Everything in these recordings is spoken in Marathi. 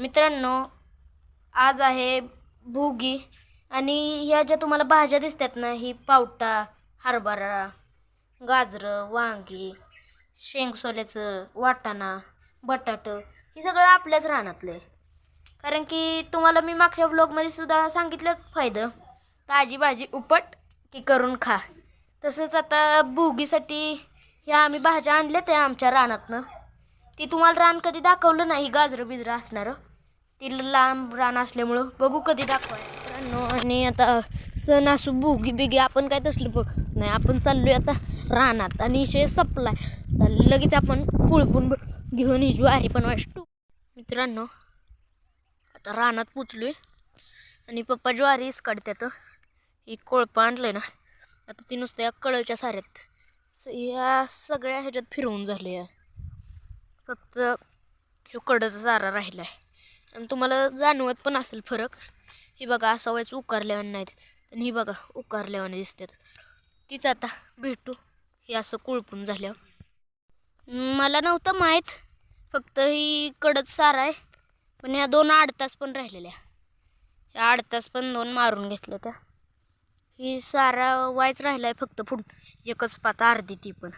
मित्रांनो आज आहे भोगी आणि ह्या ज्या तुम्हाला भाज्या दिसतात ना ही पावटा हरभरा गाजरं वांगी शेंगसोल्याचं वाटाणा बटाटं हे सगळं आपल्याच रानातलं. आहे कारण की तुम्हाला मी मागच्या व्लॉगमध्ये सुद्धा सांगितलं फायदं. ताजी भाजी उपट की करून खा. तसंच आता भुगीसाठी ह्या आम्ही भाज्या आणल्या त्या आमच्या रानातनं. ती तुम्हाला रान कधी दाखवलं नाही गाजरं बिजरं असणारं. ती लांब रान असल्यामुळं बघू कधी दाखवाय मित्रांनो, आणि आता सण असू भोगी बिगी आपण काय तसलं बघ नाही आपण चाललोय आता रानात आणि विषय सपलाय. तर लगेच आपण कुळपून घेऊन ही ज्वारी पण वाटतो मित्रांनो आता रानात पोचलोय. आणि पप्पा ज्वारीच काढतात ही कोळपं आणलंय ना. आता ती नुसतं या कळच्या साऱ्यात. स- या सगळ्या ह्याच्यात फिरवून झाले फक्त ह्यो कडचा चारा राहिला आहे आणि तुम्हाला जाणवत पण असेल फरक. ही बघा असा व्हायचं उकारल्यावाने नाहीत. आणि ही बघा उकारल्यावाने दिसतात तीच आता भेटू. हे असं कुळपून झाल्यावर. मला नव्हतं माहीत. फक्त ही कडत सारा आहे. पण ह्या दोन आडतास पण राहिलेल्या. ह्या आडतास पण दोन मारून घेतल्या त्या. ही सारा वायच राहिला आहे फक्त फुड एकच पाता अर्धी ती पण.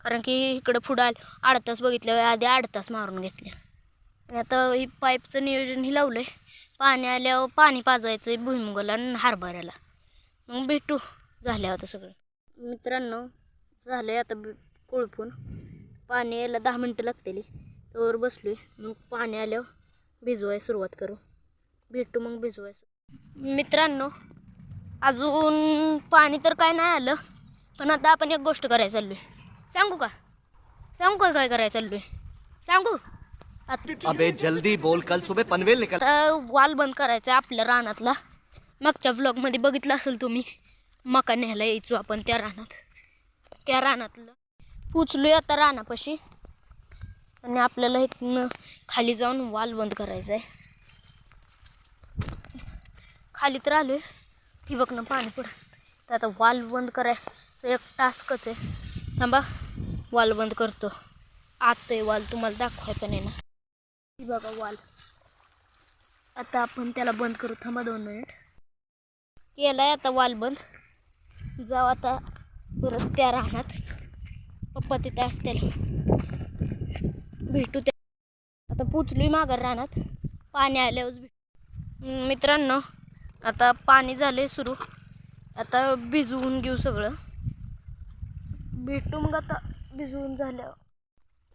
कारण की इकडं पुढं आड आडतास बघितल्यावर आधी आडतास मारून घेतल्या. आणि आता ही पाईपचं नियोजन ही लावलं आहे पाणी आल्यावर पाणी पाजायचं आहे भुईमुगाला आणि हरभऱ्याला. मग भेटू झाल्यावर आता सगळं. मित्रांनो झालं आहे आता कोळपून. पाणी यायला दहा मिनटं लागतील. त्यावर बसलो आहे मग पाणी आल्यावर भिजवाय सुरुवात करू. भेटू मग भिजवाय मित्रांनो अजून पाणी तर काय नाही आलं पण आता आपण एक गोष्ट करायला चाललो आहे सांगू का? सांगू का काय करायला चाललो आहे सांगू? अबे जल्दी बोल. कल सुबह पनवेल निकल आता वाल बंद करायचा आपल्या रानातला. मागच्या व्लॉगमध्ये बघितलं असेल तुम्ही. मका न्यायला यायचो आपण त्या रानात. त्या रानातलं. पुचलो आता रानापाशी. आणि आपल्याला इथनं खाली जाऊन वाल बंद करायचं आहे खाली तर आलोय. ठिबकनं पाणी पुढं तर आता वाल बंद करायचं एक टास्कच आहे. थांबा. वाल बंद करतो. आत आहे वाल तुम्हाला दाखवायचं नाही ना. बघा वाल आता आपण त्याला बंद करू. थांबा दोन मिनिट केलाय आता वाल बंद. जाऊ आता परत त्या राहण्यात पप्पा तिथे असतील. भेटू त्या आता पुचलू माघार राहण्यात पाणी आल्यावर मित्रांनो आता पाणी झालंय सुरू. आता भिजवून घेऊ सगळं. भेटू मग आता. भिजवून झाल्यावर.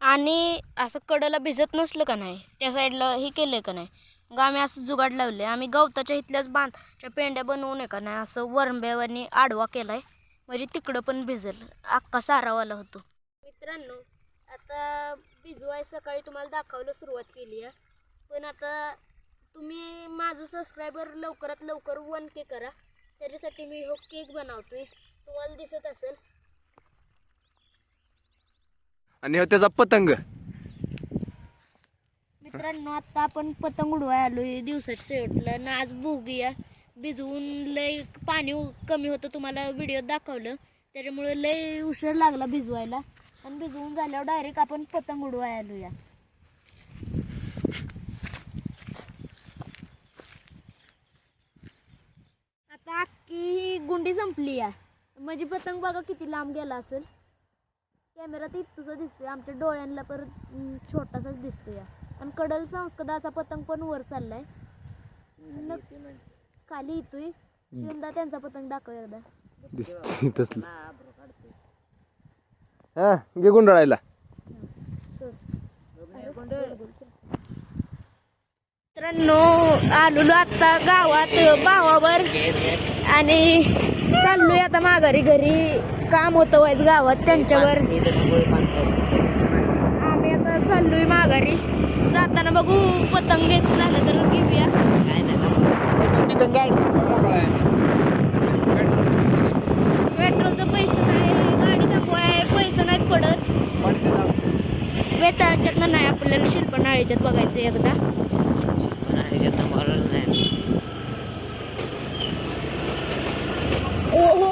आणि असं कडला भिजत नसलं का नाही? त्या साईडला हे केलं आहे का नाही? मग आम्ही असं जुगाड लावले आम्ही गवताच्या इथल्याच बांधच्या पेंड्या बनवू नये का नाही असं वरंब्यावरनी आडवा केला आहे म्हणजे तिकडं पण भिजल. अख्खा सारावाला होतो. मित्रांनो आता भिजवाय सकाळी तुम्हाला दाखवलं सुरुवात केली आहे. पण आता तुम्ही माझं सबस्क्रायबर लवकरात लवकर वन के करा. त्याच्यासाठी मी हो केक बनवतो आहे तुम्हाला दिसत असेल. आणि हो त्याचा पतंग. मित्रांनो आता आपण पतंग उडवाय आलोय दिवसाच्या शेवटला. ना आज भोगीया भिजवून लय पाणी उ- कमी होतं तुम्हाला व्हिडिओ दाखवलं. त्याच्यामुळे लय उशीर लागला भिजवायला. आणि भिजवून झाल्यावर डायरेक्ट आपण पतंग उडवाय आलोया. आता अख्खी ही गुंडी संपली या. म्हणजे पतंग बघा किती लांब गेला असेल. कॅमेरात इथूचा दिसतोय. आमच्या डोळ्यांना परत छोटासाच दिसतोय. आणि कडल संस्कृताचा पतंग पण वर चाललाय. न- खाली येतोय. शिवंदा त्यांचा पतंग दाखव एकदा. दिसते तसलं. हा घे गुंडाळायला. मित्रांनो आलेलो आता गावात भावावर आणि चाललोय आता माघारी घरी. काम होतं व्हायच गावात त्यांच्यावर. आम्ही आता चाललोय माघारी. जाताना बघू पतंग घ्यायचं झालं तर घेऊया. पेट्रोलचं पैसे नाही गाडी थांबवाय पैसे नाहीत पडत. वेताळच्यातनं नाही आपल्याला शिल्पनाळीच्यात बघायचं एकदा.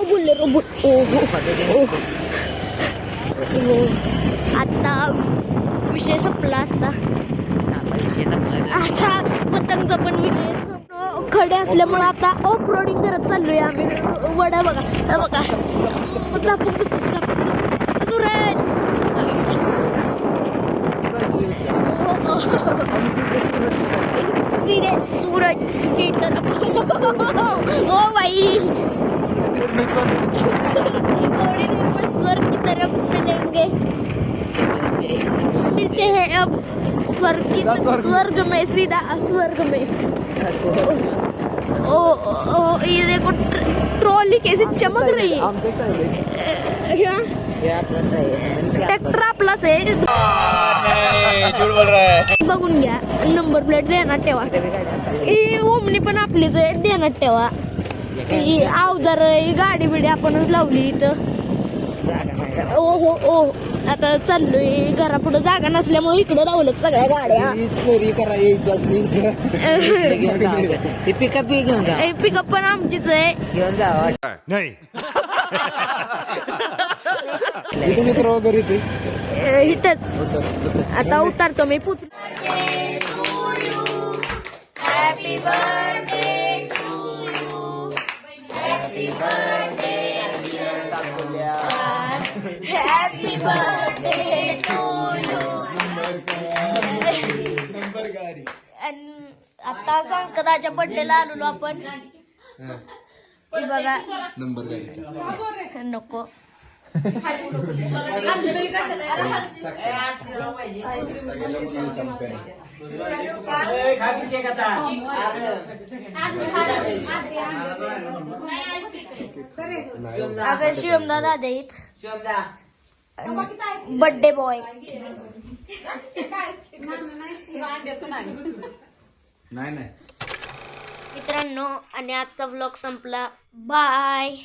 बुल ओहो ओहो आता विषय संपला असता आता पतंगचा पण विषय. खडे असल्यामुळे आता ऑफ रोडिंग करत चाललोय आम्ही वडा बघा हा बघा चुपूक. सूरज सीधे सूरज की तरफ ओ भाई थोड़ी देर में स्वर्ग की तरफ मिलेंगे मिलते हैं अब स्वर्ग की स्वर्ग में सीधा स्वर्ग में। ओ, ओ, ये देखो ट्र- ट्रॉली कैसे चमक रही है ट्रॅक्टर आपलाच आहे बघून घ्या नंबर प्लेट देण्यात ठेवा। ओमनी पण आपलीच आहे देण्यात ठेवा. अवजार ही गाडी बिडी आपणच लावली इथं. ओ हो ओ. आता चाललोय घरापुढे जागा नसल्यामुळे इकडे लावलं सगळ्या गाड्या. पिकअप घेऊन जा पिकअप पण आमचीच आहे. घेऊन जावा नहीं. इथे मित्र वगैरे इथंच. आता उतारतो मी पुच आता संस्कृताच्या बड्डेला आलेलो आपण. हे बघा. नंबर गाडी नको. आता शिवमदादा आहेत बड्डे बॉय. नाही नाही. मित्रांनो आणि आजचा व्लॉग संपला. बाय